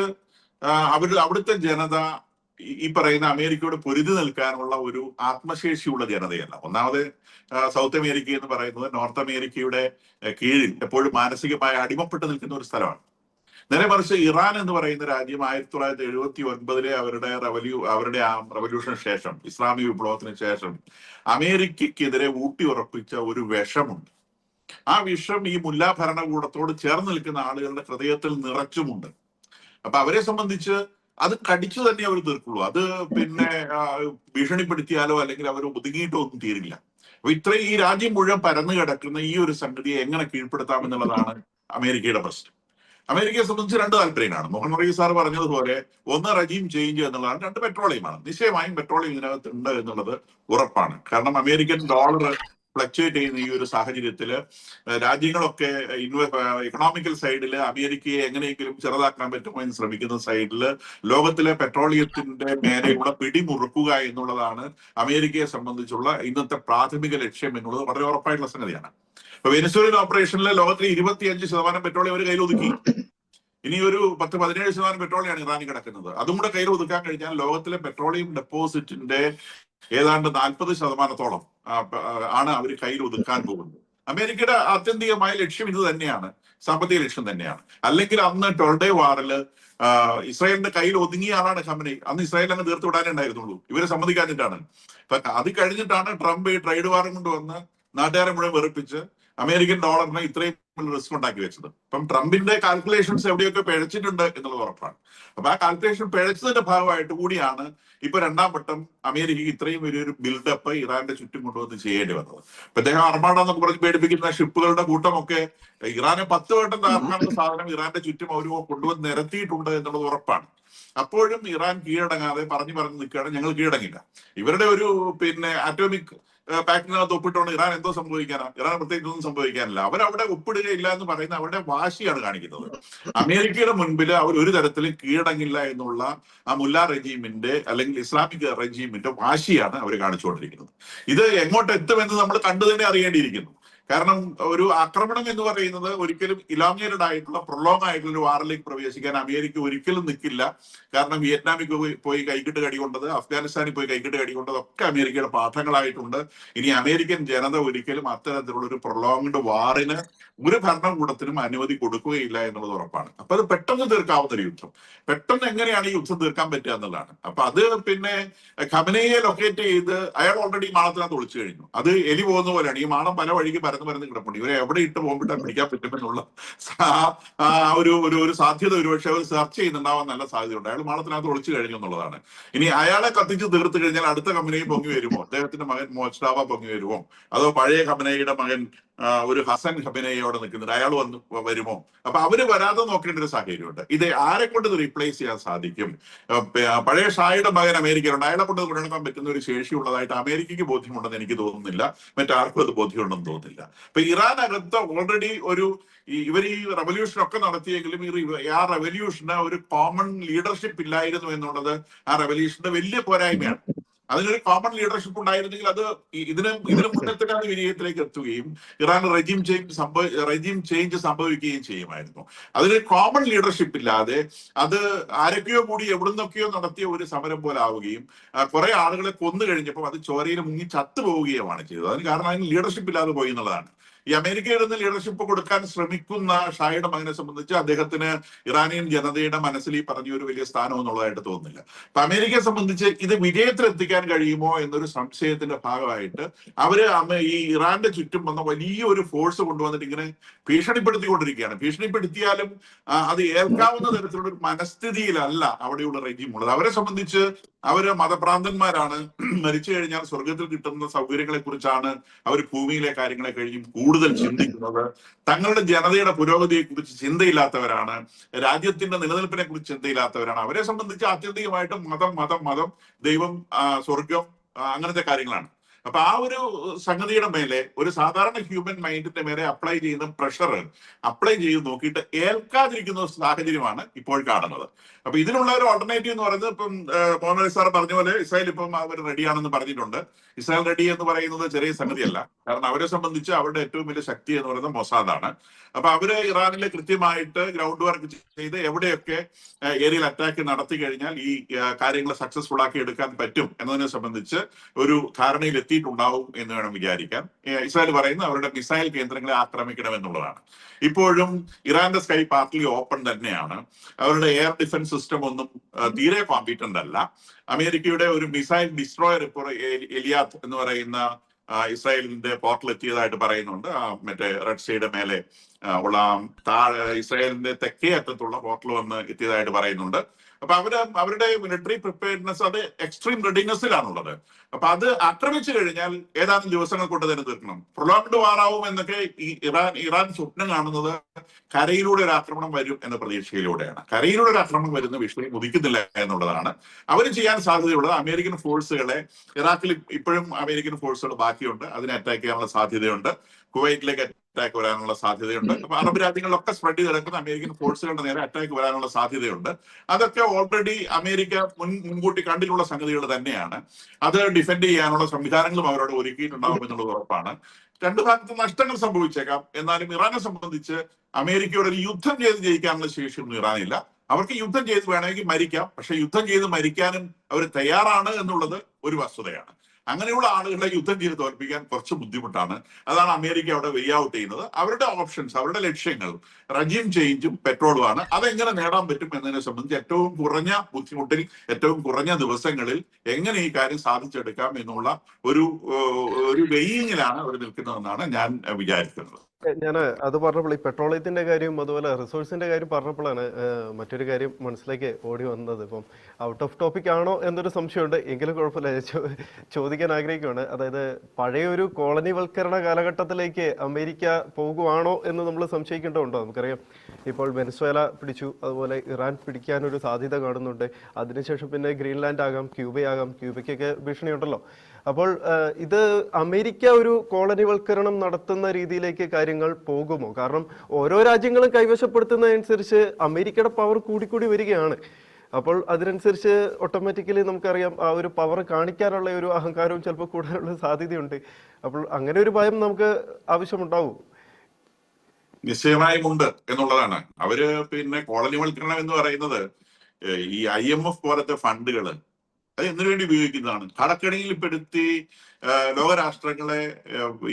അവർ അവിടുത്തെ ജനത ഈ പറയുന്ന അമേരിക്കയോട് പൊരുതി നിൽക്കാനുള്ള ഒരു ആത്മശേഷിയുള്ള ജനതയല്ല. ഒന്നാമത് സൗത്ത് അമേരിക്ക എന്ന് പറയുന്നത് നോർത്ത് അമേരിക്കയുടെ കീഴിൽ എപ്പോഴും മാനസികമായി അടിമപ്പെട്ട് നിൽക്കുന്ന ഒരു സ്ഥലമാണ്. നേരെ മറിച്ച് ഇറാൻ എന്ന് പറയുന്ന രാജ്യം ആയിരത്തി തൊള്ളായിരത്തി എഴുപത്തി ഒൻപതിലെ അവരുടെ റവല്യൂ അവരുടെ ആ റവല്യൂഷന് ശേഷം ഇസ്ലാമിക വിപ്ലവത്തിന് ശേഷം അമേരിക്കക്കെതിരെ ഊട്ടി ഉറപ്പിച്ച ഒരു വിഷമുണ്ട്. ആ വിഷം ഈ മുല്ലാ ഭരണകൂടത്തോട് ചേർന്ന് നിൽക്കുന്ന ആളുകളുടെ ഹൃദയത്തിൽ നിറച്ചുമുണ്ട്. അപ്പൊ അവരെ സംബന്ധിച്ച് അത് കടിച്ചു തന്നെ അവർ തീർക്കുള്ളൂ. അത് പിന്നെ ഭീഷണിപ്പെടുത്തിയാലോ അല്ലെങ്കിൽ അവർ ഒതുങ്ങിയിട്ടോ ഒന്നും തീരില്ല. അപ്പൊ ഇത്രയും ഈ രാജ്യം മുഴുവൻ പരന്നു കിടക്കുന്ന ഈ ഒരു സംഗതിയെ എങ്ങനെ കീഴ്പ്പെടുത്താം എന്നുള്ളതാണ് അമേരിക്കയുടെ പ്രശ്നം. അമേരിക്കയെ സംബന്ധിച്ച് രണ്ട് താല്പര്യങ്ങളാണ്. മോഹൻ റബി സാർ പറഞ്ഞതുപോലെ ഒന്ന് റജീം ചേഞ്ച് എന്നുള്ളതാണ്. രണ്ട് പെട്രോളിയമാണ്. നിശ്ചയമായും പെട്രോളിയം ഇതിനകത്ത് ഉണ്ട് എന്നുള്ളത് ഉറപ്പാണ്. കാരണം അമേരിക്കൻ ഡോളർ ഫ്ലക്ച്വേറ്റ് ചെയ്യുന്ന ഈ ഒരു സാഹചര്യത്തിൽ രാജ്യങ്ങളൊക്കെ ഇക്കണോമിക്കൽ സൈഡിൽ അമേരിക്കയെ എങ്ങനെയെങ്കിലും ചെറുതാക്കാൻ പറ്റുമോ എന്ന് ശ്രമിക്കുന്ന സൈഡിൽ ലോകത്തിലെ പെട്രോളിയത്തിന്റെ മേലെയുള്ള പിടിമുറുക്കുക എന്നുള്ളതാണ് അമേരിക്കയെ സംബന്ധിച്ചുള്ള ഇന്നത്തെ പ്രാഥമിക ലക്ഷ്യം എന്നുള്ളത് വളരെ ഉറപ്പായിട്ടുള്ള സംഗതിയാണ്. ഇപ്പൊ വെനിസ്വേലൻ ഓപ്പറേഷനിൽ ലോകത്തിലെ ഇരുപത്തിയഞ്ച് ശതമാനം പെട്രോളിയം അവർ കയ്യിൽ ഒതുക്കി ഇനി ഒരു പത്ത് പതിനേഴ് ശതമാനം പെട്രോളിയാണ് ഇറാനിൽ കിടക്കുന്നത്. അതും കൂടെ കയ്യിൽ ഒതുക്കാൻ കഴിഞ്ഞാൽ ലോകത്തിലെ പെട്രോളിയം ഡെപ്പോസിറ്റിന്റെ ഏതാണ്ട് നാൽപ്പത് ശതമാനത്തോളം ആണ് അവർ കയ്യിൽ ഒതുക്കാൻ പോകുന്നത്. അമേരിക്കയുടെ ആത്യന്തികമായ ലക്ഷ്യം ഇത് തന്നെയാണ്. സാമ്പത്തിക ലക്ഷ്യം തന്നെയാണ്. അല്ലെങ്കിൽ അന്ന് ടൊൾഡേ വാറിൽ ഇസ്രായേലിന്റെ കയ്യിൽ ഒതുങ്ങിയ ആളാണ് ഖമനി. അന്ന് ഇസ്രായേൽ അങ്ങ് തീർത്തു വിടാനേ ഉണ്ടായിരുന്നുള്ളൂ. ഇവരെ സമ്മതിക്കാഞ്ഞിട്ടാണ്. അത് കഴിഞ്ഞിട്ടാണ് ട്രംപ് ഈ ട്രേഡ് വാറും കൊണ്ട് വന്ന് നാട്ടുകാരെ മുഴുവൻ വെറുപ്പിച്ച് അമേരിക്കൻ ഡോളറിനെ ഇത്രയും റിസ്ക് ഉണ്ടാക്കി വെച്ചത്. ഇപ്പം ട്രംപിന്റെ കാൽക്കുലേഷൻസ് എവിടെയൊക്കെ പിഴച്ചിട്ടുണ്ട് എന്നുള്ള ഉറപ്പാണ്. അപ്പൊ ആ കാൽക്കുലേഷൻ പിഴച്ചതിന്റെ ഭാഗമായിട്ട് കൂടിയാണ് ഇപ്പൊ രണ്ടാം വട്ടം അമേരിക്കയ്ക്ക് ഇത്രയും വലിയൊരു ബിൽഡപ്പ് ഇറാന്റെ ചുറ്റും കൊണ്ടുവന്ന് ചെയ്യേണ്ടി വന്നത്. ഇപ്പൊ അദ്ദേഹം അർമാഡ എന്നൊക്കെ പറഞ്ഞ് പേടിപ്പിക്കുന്ന ഷിപ്പുകളുടെ കൂട്ടമൊക്കെ ഇറാനെ പത്ത് വട്ടം താർക്കാനുള്ള സാധനം ഇറാന്റെ ചുറ്റും അവർ കൊണ്ടുവന്ന് നിരത്തിയിട്ടുണ്ട് എന്നുള്ളത് ഉറപ്പാണ്. അപ്പോഴും ഇറാൻ കീഴടങ്ങാതെ പറഞ്ഞു പറഞ്ഞു നിൽക്കുകയാണ്. ഞങ്ങൾ കീഴടങ്ങില്ല ഇവരുടെ ഒരു പിന്നെ അറ്റോമിക് പാക്റ്റിനകത്ത് ഒപ്പിട്ടുകൊണ്ട് ഇറാൻ എന്തോ സംഭവിക്കാനാ? ഇറാൻ പ്രത്യേകിച്ച് ഒന്നും സംഭവിക്കാനില്ല. അവരവിടെ ഒപ്പിടുകയില്ല എന്ന് പറയുന്ന അവരുടെ വാശിയാണ് കാണിക്കുന്നത്. അമേരിക്കയുടെ മുൻപിൽ അവർ ഒരു തരത്തിലും കീഴടങ്ങില്ല എന്നുള്ള ആ മുല്ല റെജീമിന്റെ അല്ലെങ്കിൽ ഇസ്ലാമിക് റെജീമിന്റെ വാശിയാണ് അവർ കാണിച്ചുകൊണ്ടിരിക്കുന്നത്. ഇത് എങ്ങോട്ട് എത്തുമെന്ന് നമ്മൾ കണ്ടു തന്നെ അറിയേണ്ടിയിരിക്കുന്നു. കാരണം ഒരു ആക്രമണം എന്ന് പറയുന്നത് ഒരിക്കലും ഇലാമിയറ്റഡ് ആയിട്ടുള്ള പ്രൊലോങ് ആയിട്ടുള്ള ഒരു വാറിലേക്ക് പ്രവേശിക്കാൻ അമേരിക്ക ഒരിക്കലും നിൽക്കില്ല കാരണം വിയറ്റ്നാമിൽ പോയി പോയി കൈകിട്ട് കടികൊണ്ടത് അഫ്ഗാനിസ്ഥാനിൽ പോയി കൈകിട്ട് കടികൊണ്ടത് ഒക്കെ അമേരിക്കയുടെ പാഠങ്ങളായിട്ടുണ്ട്. ഇനി അമേരിക്കൻ ജനത ഒരിക്കലും അത്തരത്തിലുള്ള ഒരു പ്രൊലോങ്ഡ് വാറിന് ഒരു ഭരണകൂടത്തിനും അനുമതി കൊടുക്കുകയില്ല എന്നുള്ളത് ഉറപ്പാണ്. അപ്പൊ അത് പെട്ടെന്ന് തീർക്കാവുന്ന ഒരു യുദ്ധം. പെട്ടെന്ന് എങ്ങനെയാണ് ഈ യുദ്ധം തീർക്കാൻ പറ്റുക എന്നുള്ളതാണ്. അപ്പൊ അത് പിന്നെ ഖമനയെ ലൊക്കേറ്റ് ചെയ്ത് അയാൾ ഓൾറെഡി മാളത്തിനകത്ത് ഒളിച്ചു കഴിഞ്ഞു. അത് എലി പോകുന്ന പോലെയാണ്. ഈ മാളം പല വഴിക്ക് പരന്ന് കിടപ്പുണ്ട്. ഇവരെ എവിടെ ഇട്ട് പോകുമ്പോഴാണ് പിടിക്കാൻ പറ്റുമെന്നുള്ള ആ ഒരു ഒരു ഒരു സാധ്യത ഒരുപക്ഷെ അവർ സെർച്ച് ചെയ്യുന്നുണ്ടാവാൻ നല്ല സാധ്യതയുണ്ട്. അയാൾ മാളത്തിനകത്ത് ഒളിച്ചു കഴിഞ്ഞു എന്നുള്ളതാണ്. ഇനി അയാളെ കത്തിച്ച് തീർത്ത് കഴിഞ്ഞാൽ അടുത്ത കമ്പനിയും പൊങ്ങി വരുമോ? അദ്ദേഹത്തിന്റെ മകൻ മോസ്റ്റാവ പൊങ്ങി വരുമോ? അതോ പഴയ കമ്പനിയുടെ മകൻ ഒരു ഹസൻ ഹബിനയോടെ നിൽക്കുന്നുണ്ട് അയാൾ വന്ന് വരുമോ? അപ്പൊ അവർ വരാതെ നോക്കേണ്ട ഒരു സാഹചര്യമുണ്ട്. ഇത് ആരെ കൊണ്ട് ഇത് റീപ്ലേസ് ചെയ്യാൻ സാധിക്കും? പഴയ ഷായുടെ മകൻ അമേരിക്കയിലുണ്ട്. അയാളെ കൊണ്ട് കൊണ്ടുനടക്കാൻ പറ്റുന്ന ഒരു ശേഷിയുള്ളതായിട്ട് അമേരിക്കയ്ക്ക് ബോധ്യമുണ്ടെന്ന് എനിക്ക് തോന്നുന്നില്ല. മറ്റാർക്കും അത് ബോധ്യമുണ്ടെന്ന് തോന്നുന്നില്ല. അപ്പൊ ഇറാൻ അകത്ത് ഓൾറെഡി ഒരു ഇവർ ഈ റവല്യൂഷൻ ഒക്കെ നടത്തിയെങ്കിലും ഈ ആ റവല്യൂഷന് ഒരു കോമൺ ലീഡർഷിപ്പ് ഇല്ലായിരുന്നു എന്നുള്ളത് ആ റവല്യൂഷന്റെ വലിയ പോരായ്മയാണ്. അതിനൊരു കോമൺ ലീഡർഷിപ്പ് ഉണ്ടായിരുന്നെങ്കിൽ അത് ഇതിനും ഇതിന് മുന്നത്തെ കാല വിജയത്തിലേക്ക് എത്തുകയും ഇറാൻ റെജിം ചേഞ്ച് സംഭവ റെജിം ചേഞ്ച് സംഭവിക്കുകയും ചെയ്യുമായിരുന്നു. അതിന് കോമൺ ലീഡർഷിപ്പ് ഇല്ലാതെ അത് ആരൊക്കെയോ കൂടി എവിടുന്നൊക്കെയോ നടത്തിയ ഒരു സമരം പോലെ ആവുകയും കുറെ ആളുകളെ കൊന്നു കഴിഞ്ഞപ്പോൾ അത് ചോരയിൽ മുങ്ങി ചത്തുപോവുകയുമാണ് ചെയ്തത്. അതിന് കാരണം അതിന് ലീഡർഷിപ്പ് ഇല്ലാതെ പോയി എന്നുള്ളതാണ്. ഈ അമേരിക്കയിൽ നിന്ന് ലീഡർഷിപ്പ് കൊടുക്കാൻ ശ്രമിക്കുന്ന ഷായുടെ മകനെ സംബന്ധിച്ച് അദ്ദേഹത്തിന് ഇറാനിയൻ ജനതയുടെ മനസ്സിൽ ഈ പറഞ്ഞ ഒരു വലിയ സ്ഥാനം എന്നുള്ളതായിട്ട് തോന്നുന്നില്ല. അപ്പൊ അമേരിക്കയെ സംബന്ധിച്ച് ഇത് വിജയത്തിൽ എത്തിക്കാൻ കഴിയുമോ എന്നൊരു സംശയത്തിന്റെ ഭാഗമായിട്ട് അവർ ഈ ഇറാന്റെ ചുറ്റും വന്ന വലിയൊരു ഫോഴ്സ് കൊണ്ടുവന്നിട്ട് ഇങ്ങനെ ഭീഷണിപ്പെടുത്തിക്കൊണ്ടിരിക്കുകയാണ്. ഭീഷണിപ്പെടുത്തിയാലും അത് ഏൽക്കാവുന്ന തരത്തിലുള്ള ഒരു മനസ്ഥിതിയിലല്ല അവിടെയുള്ള റെജിമുള്ളത് അവരെ സംബന്ധിച്ച് അവർ മതഭ്രാന്തന്മാരാണ്. മരിച്ചു കഴിഞ്ഞാൽ സ്വർഗത്തിൽ കിട്ടുന്ന സൗകര്യങ്ങളെ കുറിച്ചാണ് അവർ ഭൂമിയിലെ കാര്യങ്ങളെ കഴിഞ്ഞും കൂടുതൽ ചിന്തിക്കുന്നത്. തങ്ങളുടെ ജനതയുടെ പുരോഗതിയെ കുറിച്ച് ചിന്തയില്ലാത്തവരാണ്. രാജ്യത്തിന്റെ നിലനിൽപ്പിനെ കുറിച്ച് ചിന്തയില്ലാത്തവരാണ്. അവരെ സംബന്ധിച്ച് ആത്യന്തികമായിട്ട് മതം മതം മതം ദൈവം സ്വർഗം അങ്ങനത്തെ കാര്യങ്ങളാണ്. അപ്പൊ ആ ഒരു സംഗതിയുടെ മേലെ ഒരു സാധാരണ ഹ്യൂമൻ മൈൻഡിന്റെ മേലെ അപ്ലൈ ചെയ്യുന്ന പ്രഷർ അപ്ലൈ ചെയ്ത് നോക്കിയിട്ട് ഏൽക്കാതിരിക്കുന്ന സാഹചര്യമാണ് ഇപ്പോൾ കാണുന്നത്. അപ്പൊ ഇതിനുള്ള ഒരു ഓൾട്ടർനേറ്റീവ് എന്ന് പറയുന്നത് ഇപ്പം മോഹൻ സാർ പറഞ്ഞ പോലെ ഇസ്രായേൽ ഇപ്പം അവർ റെഡിയാണെന്ന് പറഞ്ഞിട്ടുണ്ട്. ഇസ്രായേൽ റെഡി എന്ന് പറയുന്നത് ചെറിയ സംഗതിയല്ല. കാരണം അവരെ സംബന്ധിച്ച് അവരുടെ ഏറ്റവും വലിയ ശക്തി എന്ന് പറയുന്നത് മൊസാദാണ് അപ്പൊ അവർ ഇറാനിലെ കൃത്യമായിട്ട് ഗ്രൗണ്ട് വർക്ക് ചെയ്ത് എവിടെയൊക്കെ ഏരിയൽ അറ്റാക്ക് നടത്തി കഴിഞ്ഞാൽ ഈ കാര്യങ്ങൾ സക്സസ്ഫുൾ ആക്കി എടുക്കാൻ പറ്റും എന്നതിനെ സംബന്ധിച്ച് ഒരു ധാരണയിൽ എത്തിയിട്ടുണ്ടാവും എന്ന് വേണം വിചാരിക്കാൻ. ഇസ്രായേൽ പറയുന്നത് അവരുടെ മിസൈൽ കേന്ദ്രങ്ങളെ ആക്രമിക്കണം എന്നുള്ളതാണ്. ഇപ്പോഴും ഇറാന്റെ സ്കൈ പാർട്ടി ഓപ്പൺ തന്നെയാണ്. അവരുടെ എയർ ഡിഫൻസ് സിസ്റ്റം ഒന്നും തീരെ കോമ്പീറ്റന്റ് അല്ല. അമേരിക്കയുടെ ഒരു മിസൈൽ ഡിസ്ട്രോയർ ഇപ്പോൾ എലിയാത്ത് എന്ന് പറയുന്ന ഇസ്രായേലിന്റെ പോർട്ടിൽ എത്തിയതായിട്ട് പറയുന്നുണ്ട്. മറ്റേ റെഡ് സീയുടെ മേലെ ഉള്ള താഴെ ഇസ്രായേലിന്റെ തെക്കേ അറ്റത്തുള്ള പോർട്ടിൽ വന്ന് എത്തിയതായിട്ട് പറയുന്നുണ്ട്. അപ്പൊ അവർ അവരുടെ മിലിറ്ററി പ്രിപ്പയർനെസ് അത് എക്സ്ട്രീം റെഡിനെസ്സിലാണുള്ളത് അപ്പൊ അത് ആക്രമിച്ചു കഴിഞ്ഞാൽ ഏതാനും ദിവസങ്ങൾ കൊണ്ട് തന്നെ തീർക്കണം. പ്രൊലോങ്ഡ് വാറാവും എന്നൊക്കെ ഈ ഇറാൻ ഇറാൻ സ്വപ്നം കാണുന്നത് കരയിലൂടെ ഒരു ആക്രമണം വരും എന്ന പ്രതീക്ഷയിലൂടെയാണ്. കരയിലൂടെ ഒരു ആക്രമണം വരുന്ന വിഷയം ഉദിക്കുന്നില്ല എന്നുള്ളതാണ്. അവർ ചെയ്യാൻ സാധ്യതയുള്ളത് അമേരിക്കൻ ഫോഴ്സുകളെ ഇറാഖിൽ ഇപ്പോഴും അമേരിക്കൻ ഫോഴ്സുകൾ ബാക്കിയുണ്ട്. അതിനെ അറ്റാക്ക് ചെയ്യാനുള്ള സാധ്യതയുണ്ട്. കുവൈറ്റിലേക്ക് അറ്റാക്ക് വരാനുള്ള സാധ്യതയുണ്ട്. അപ്പൊ അറബ് രാജ്യങ്ങളിലൊക്കെ സ്പ്രെഡ് ചെയ്ത് കിടക്കുന്ന അമേരിക്കൻ ഫോഴ്സുകളുടെ നേരെ അറ്റാക്ക് വരാനുള്ള സാധ്യതയുണ്ട്. അതൊക്കെ ഓൾറെഡി അമേരിക്ക മുൻ മുൻകൂട്ടി കണ്ടിട്ടുള്ള സംഗതികൾ തന്നെയാണ്. അത് ഡിഫെൻഡ് ചെയ്യാനുള്ള സംവിധാനങ്ങളും അവരോട് ഒരുക്കിയിട്ടുണ്ടാകും എന്നുള്ളത് ഉറപ്പാണ്. രണ്ടു ഭാഗത്ത് നഷ്ടങ്ങൾ സംഭവിച്ചേക്കാം. എന്നാലും ഇറാനെ സംബന്ധിച്ച് അമേരിക്കയോട് ഒരു യുദ്ധം ചെയ്ത് ജയിക്കാനുള്ള ശേഷിയൊന്നും ഇറാനില്ല. അവർക്ക് യുദ്ധം ചെയ്ത് വേണമെങ്കിൽ മരിക്കാം. പക്ഷെ യുദ്ധം ചെയ്ത് മരിക്കാനും അവർ തയ്യാറാണ് എന്നുള്ളത് ഒരു വസ്തുതയാണ്. അങ്ങനെയുള്ള ആളുകളെ യുദ്ധം ചെയ്ത് തോൽപ്പിക്കാൻ കുറച്ച് ബുദ്ധിമുട്ടാണ്. അതാണ് അമേരിക്ക അവിടെ വേ ഔട്ട് ചെയ്യുന്നത്. അവരുടെ ഓപ്ഷൻസ് അവരുടെ ലക്ഷ്യങ്ങൾ റജീം ചേഞ്ചും പെട്രോളും പെട്രോളുമാണ് അതെങ്ങനെ നേടാൻ പറ്റും എന്നതിനെ സംബന്ധിച്ച് ഏറ്റവും കുറഞ്ഞ ബുദ്ധിമുട്ടിൽ ഏറ്റവും കുറഞ്ഞ ദിവസങ്ങളിൽ എങ്ങനെ ഈ കാര്യം സാധിച്ചെടുക്കാം എന്നുള്ള ഒരു ഒരു വെയിങ്ങിലാണ് അവർ നിൽക്കുന്നതെന്നാണ് ഞാൻ വിചാരിക്കുന്നത്. ഞാൻ അത് പറഞ്ഞപ്പോൾ ഈ പെട്രോളിയത്തിന്റെ കാര്യം അതുപോലെ റിസോഴ്സിന്റെ കാര്യം പറഞ്ഞപ്പോഴാണ് മറ്റൊരു കാര്യം മനസ്സിലേക്ക് ഓടി വന്നത്. ഇപ്പം ഔട്ട് ഓഫ് ടോപ്പിക് ആണോ എന്നൊരു സംശയമുണ്ട്. എങ്കിലും കുഴപ്പമില്ല. ചോദിക്കാൻ ആഗ്രഹിക്കുകയാണ്. അതായത് പഴയ ഒരു കോളനിവൽക്കരണ കാലഘട്ടത്തിലേക്ക് അമേരിക്ക പോകുവാണോ എന്ന് നമ്മൾ സംശയിക്കേണ്ടതുണ്ടോ? നമുക്കറിയാം ഇപ്പോൾ വെനസ്വേല പിടിച്ചു അതുപോലെ ഇറാൻ പിടിക്കാനൊരു സാധ്യത കാണുന്നുണ്ട്. അതിനുശേഷം പിന്നെ ഗ്രീൻലാൻഡ് ആകാം ക്യൂബയാകാം. ക്യൂബയ്ക്കൊക്കെ ഭീഷണിയുണ്ടല്ലോ. അപ്പോൾ ഇത് അമേരിക്ക ഒരു കോളനിവൽക്കരണം നടത്തുന്ന രീതിയിലേക്ക് കാര്യങ്ങൾ പോകുമോ? കാരണം ഓരോ രാജ്യങ്ങളും കൈവശപ്പെടുത്തുന്നതനുസരിച്ച് അമേരിക്കയുടെ പവർ കൂടിക്കൂടി വരികയാണ്. അപ്പോൾ അതിനനുസരിച്ച് ഓട്ടോമാറ്റിക്കലി നമുക്കറിയാം ആ ഒരു പവർ കാണിക്കാനുള്ള ഒരു അഹങ്കാരവും ചിലപ്പോൾ കൂടാനുള്ള സാധ്യതയുണ്ട്. അപ്പോൾ അങ്ങനെ ഒരു ഭയം നമുക്ക് ആവശ്യമുണ്ടാവും. നിശ്ചയമായും ഉണ്ട് എന്നുള്ളതാണ്. അവർ പിന്നെ കോളനിവൽക്കരണം എന്ന് പറയുന്നത് ഈ ഐ എം എഫ് പോലത്തെ ഫണ്ടുകൾ അത് എന്തിനു വേണ്ടി ഉപയോഗിക്കുന്നതാണ്? കടക്കെണിയിൽപ്പെടുത്തി ലോകരാഷ്ട്രങ്ങളെ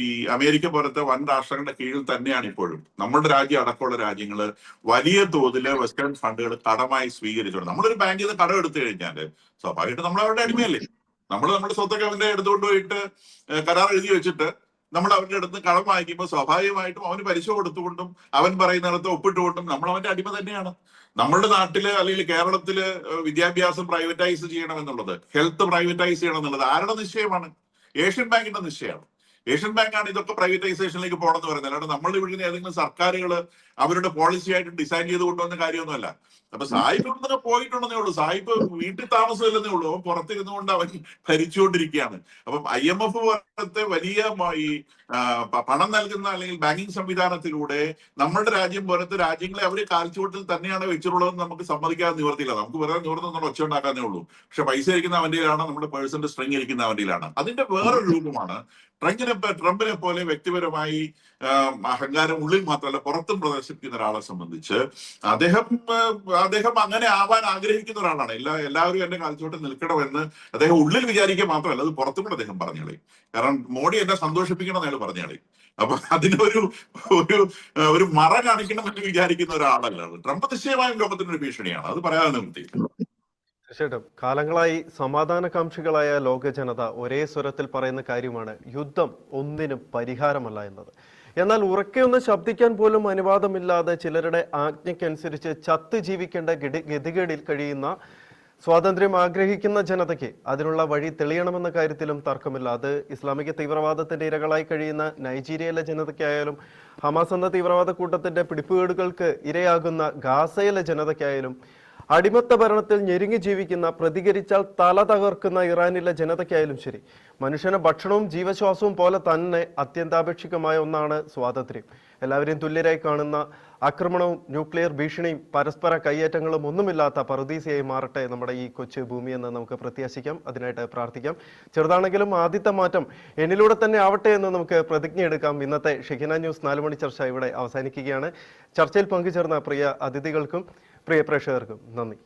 ഈ അമേരിക്ക പോലത്തെ വൻ രാഷ്ട്രങ്ങളുടെ കീഴിൽ തന്നെയാണ് ഇപ്പോഴും. നമ്മുടെ രാജ്യം അടക്കമുള്ള രാജ്യങ്ങൾ വലിയ തോതിൽ വെസ്റ്റേൺ ഫണ്ടുകൾ കടമായി സ്വീകരിച്ചുകൊണ്ട് നമ്മളൊരു ബാങ്കിൽ നിന്ന് കടം എടുത്തു കഴിഞ്ഞാൽ സ്വാഭാവികമായിട്ട് നമ്മൾ അവരുടെ അടിമയല്ലേ? നമ്മൾ നമ്മുടെ സ്വത്തൊക്കെ അവന്റെ എടുത്തുകൊണ്ട് പോയിട്ട് കരാർ എഴുതി വെച്ചിട്ട് നമ്മൾ അവരുടെ അടുത്ത് കടം വാങ്ങിക്കുമ്പോൾ സ്വാഭാവികമായിട്ടും അവന് പലിശ കൊടുത്തുകൊണ്ടും അവൻ പറയുന്നിടത്ത് ഒപ്പിട്ടുകൊണ്ടും നമ്മൾ അവന്റെ അടിമ തന്നെയാണ്. നമ്മുടെ നാട്ടിൽ അല്ലെങ്കിൽ കേരളത്തിൽ വിദ്യാഭ്യാസം പ്രൈവറ്റൈസ് ചെയ്യണം എന്നുള്ളത് ഹെൽത്ത് പ്രൈവറ്റൈസ് ചെയ്യണം എന്നുള്ളത് ആരുടെ നിശ്ചയമാണ്? ഏഷ്യൻ ബാങ്കിന്റെ നിശ്ചയമാണ്. ഏഷ്യൻ ബാങ്കാണ് ഇതൊക്കെ പ്രൈവറ്റൈസേഷനിലേക്ക് പോകണമെന്ന് പറയുന്നത്. അല്ലാണ്ട് നമ്മൾ ഇവിടുന്ന് ഏതെങ്കിലും സർക്കാരുകൾ അവരുടെ പോളിസി ആയിട്ട് ഡിസൈൻ ചെയ്ത് കൊണ്ടുവന്ന കാര്യമൊന്നുമല്ല. അപ്പൊ സായിപ്പ് ഇവിടുന്ന് പോയിട്ടുണ്ടെന്നേ ഉള്ളൂ. സായിപ്പ് വീട്ടിൽ താമസമില്ലെന്നേ ഉള്ളൂ. അവൻ പുറത്തിരുന്നുകൊണ്ട് അവൻ ഭരിച്ചുകൊണ്ടിരിക്കുകയാണ്. അപ്പം ഐ എം എഫ് പോലത്തെ വലിയ ഈ പണം നൽകുന്ന അല്ലെങ്കിൽ ബാങ്കിങ് സംവിധാനത്തിലൂടെ നമ്മുടെ രാജ്യം പോലത്തെ രാജ്യങ്ങളെ അവർ കാൽച്ചുവട്ടിൽ തന്നെയാണ് വെച്ചിട്ടുള്ളതെന്ന് നമുക്ക് സമ്മതിക്കാൻ നിവർത്തിയില്ല. നമുക്ക് വെറുതെ നിവർന്ന് ഒച്ച ഉണ്ടാക്കാനേ ഉള്ളൂ. പക്ഷെ പൈസ ഇരിക്കുന്ന അവന്റെയിലാണ് നമ്മുടെ പേഴ്സന്റെ സ്ട്രിങ് ഇരിക്കുന്ന അവന്റെയിലാണ് അതിന്റെ വേറൊരു രൂപമാണ് ട്രംപിനെ ട്രംപിനെ പോലെ വ്യക്തിപരമായി അഹങ്കാരം ഉള്ളിൽ മാത്രമല്ല പുറത്തും പ്രദർശിപ്പിക്കുന്ന ഒരാളെ സംബന്ധിച്ച് അദ്ദേഹം അദ്ദേഹം അങ്ങനെ ആവാൻ ആഗ്രഹിക്കുന്ന ഒരാളാണ്. എല്ലാ എല്ലാവരും എന്റെ കാൽച്ചുവട്ടിൽ നിൽക്കണമെന്ന് അദ്ദേഹം ഉള്ളിൽ വിചാരിക്കുക മാത്രമല്ല അത് പുറത്തും കൂടെ അദ്ദേഹം പറഞ്ഞേളി. കാരണം മോഡി എന്നെ സന്തോഷിപ്പിക്കണം എന്ന് പറഞ്ഞേളി. അപ്പൊ അതിനൊരു ഒരു ഒരു മറ കാണിക്കണം എന്ന് വിചാരിക്കുന്ന ഒരാളല്ല. ട്രംപ് നിശ്ചയമായും ലോകത്തിനൊരു ഭീഷണിയാണ്. അത് പറയാതെ നിർത്തി. തീർച്ചയായിട്ടും. കാലങ്ങളായി സമാധാനകാംക്ഷികളായ ലോക ജനത ഒരേ സ്വരത്തിൽ പറയുന്ന കാര്യമാണ് യുദ്ധം ഒന്നിനും പരിഹാരമല്ല എന്നത്. എന്നാൽ ഉറക്കെയൊന്ന് ശബ്ദിക്കാൻ പോലും അനുവാദമില്ലാതെ ചിലരുടെ ആജ്ഞയ്ക്കനുസരിച്ച് ചത്ത് ജീവിക്കേണ്ട ഗതി ഗതികേടിൽ കഴിയുന്ന സ്വാതന്ത്ര്യം ആഗ്രഹിക്കുന്ന ജനതയ്ക്ക് അതിനുള്ള വഴി തെളിയണമെന്ന കാര്യത്തിലും തർക്കമില്ല. അത് ഇസ്ലാമിക തീവ്രവാദത്തിന്റെ ഇരകളായി കഴിയുന്ന നൈജീരിയയിലെ ജനതയ്ക്കായാലും ഹമാസ് എന്ന തീവ്രവാദ കൂട്ടത്തിന്റെ പിടിപ്പുകേടുകൾക്ക് ഇരയാകുന്ന ഗാസയിലെ ജനതയ്ക്കായാലും അടിമത്ത ഭരണത്തിൽ ഞെരുങ്ങി ജീവിക്കുന്ന പ്രതികരിച്ചാൽ തല തകർക്കുന്ന ഇറാനിലെ ജനതയ്ക്കായാലും ശരി. മനുഷ്യന് ഭക്ഷണവും ജീവശ്വാസവും പോലെ തന്നെ അത്യന്താപേക്ഷികമായ ഒന്നാണ് സ്വാതന്ത്ര്യം. എല്ലാവരെയും തുല്യരായി കാണുന്ന ആക്രമണവും ന്യൂക്ലിയർ ഭീഷണിയും പരസ്പര കയ്യേറ്റങ്ങളും ഒന്നുമില്ലാത്ത പറുദീസയായി മാറട്ടെ നമ്മുടെ ഈ കൊച്ചു ഭൂമി എന്ന് നമുക്ക് പ്രത്യാശിക്കാം. അതിനായിട്ട് പ്രാർത്ഥിക്കാം. ചെറുതാണെങ്കിലും ആദ്യത്തെ മാറ്റം എന്നിലൂടെ തന്നെ ആവട്ടെ എന്ന് നമുക്ക് പ്രതിജ്ഞ എടുക്കാം ഇന്നത്തെ ഷിഖിന ന്യൂസ് നാലുമണി ചർച്ച ഇവിടെ അവസാനിക്കുകയാണ്. ചർച്ചയിൽ പങ്കുചേർന്ന പ്രിയ അതിഥികൾക്കും പ്രിയ പ്രേക്ഷകർക്കും നന്ദി.